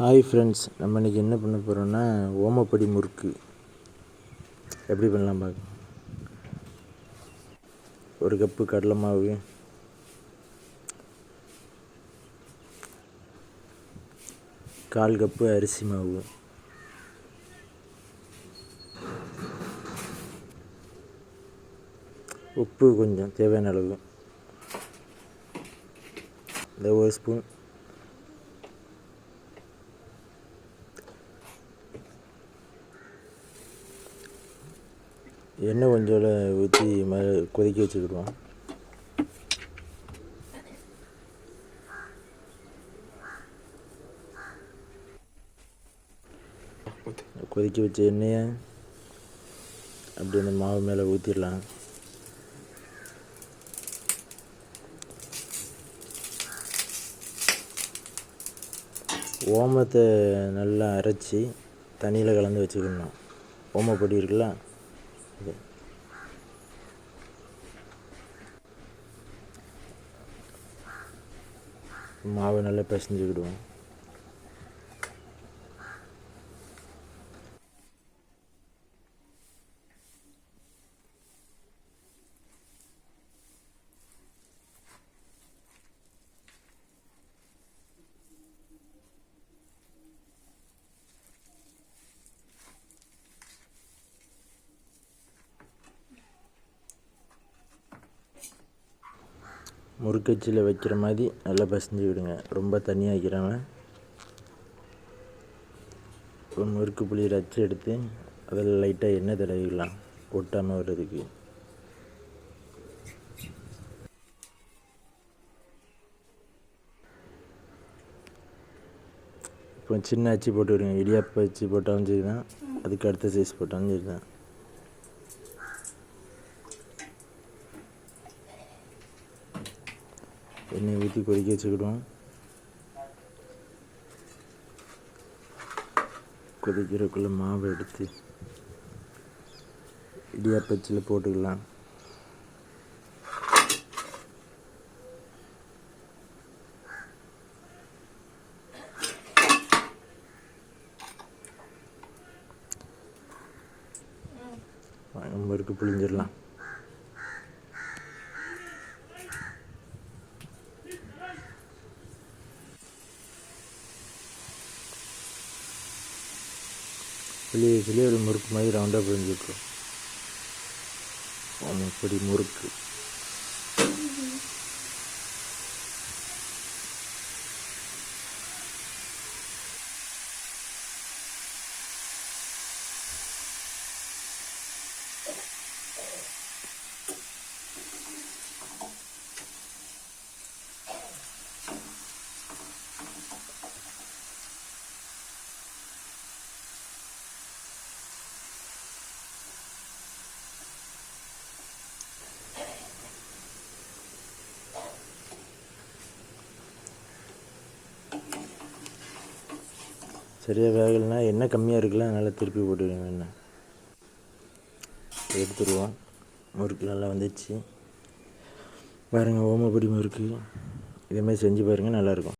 Hi friends நம்ம இன்றைக்கி என்ன பண்ண போகிறோம்னா ஓமப்படி முறுக்கு. எப்படி பண்ணலாம் பார்க்க ஒரு கப்பு கடலை மாவு. கால் கப்பு அரிசி மாவு. உப்பு கொஞ்சம் தேவையான அளவு. இந்த ஒரு ஸ்பூன் எண்ணெய் கொஞ்சோட ஊற்றி ம கொதிக்க வச்சுக்கிடுவோம் கொதிக்க வச்ச எண்ணெயை அப்படி அந்த மாவு மேலே ஊற்றிடலாம் ஓமத்தை நல்லா அரைச்சி தண்ணியில் கலந்து வச்சுக்கணும். ஓமப்பொடி இருக்குல்ல? மாவை நல்லா பிசைஞ்சுக்கிடுவோம் முறுக்கச்சியில் வைக்கிற மாதிரி நல்லா பசஞ்சு விடுங்க. ரொம்ப தண்ணியாக வைக்கிறாமல் இப்போ முறுக்கு புளி ரச்சு எடுத்து அதில் லைட்டாக எண்ணெய் தடவிக்கலாம். ஒட்டாமல் வர்றதுக்கு. இப்போ சின்ன அச்சு போட்டு விடுங்க. இடியாப்ப அச்சு போட்டாலும் சரி தான் அதுக்கு அடுத்த சைஸ் போட்டாலும் சரி தான் எண்ணெய் ஊற்றி கொதிக்க வச்சுக்கிடுவோம். கொதிக்கிறதுக்குள்ளே மாவு எடுத்து இடியாப்பச்சில் போட்டுக்கலாம். முறுக்கு புழிஞ்சிடலாம். வெளியே வெளியே ஒரு முறுக்கு மாதிரி ரவுண்டாக புரிஞ்சுட்ரும் அப்படி முறுக்கு. சரியாக வேகலைன்னா என்ன கம்மியாக இருக்குல்ல அதனால் திருப்பி போட்டுக்கோங்க என்ன எடுத்துருவோம் முறுக்கு நல்லா வந்துச்சு. பாருங்கள் ஓமப்பொடி முறுக்கு. இதேமாதிரி செஞ்சு பாருங்கள் நல்லாயிருக்கும்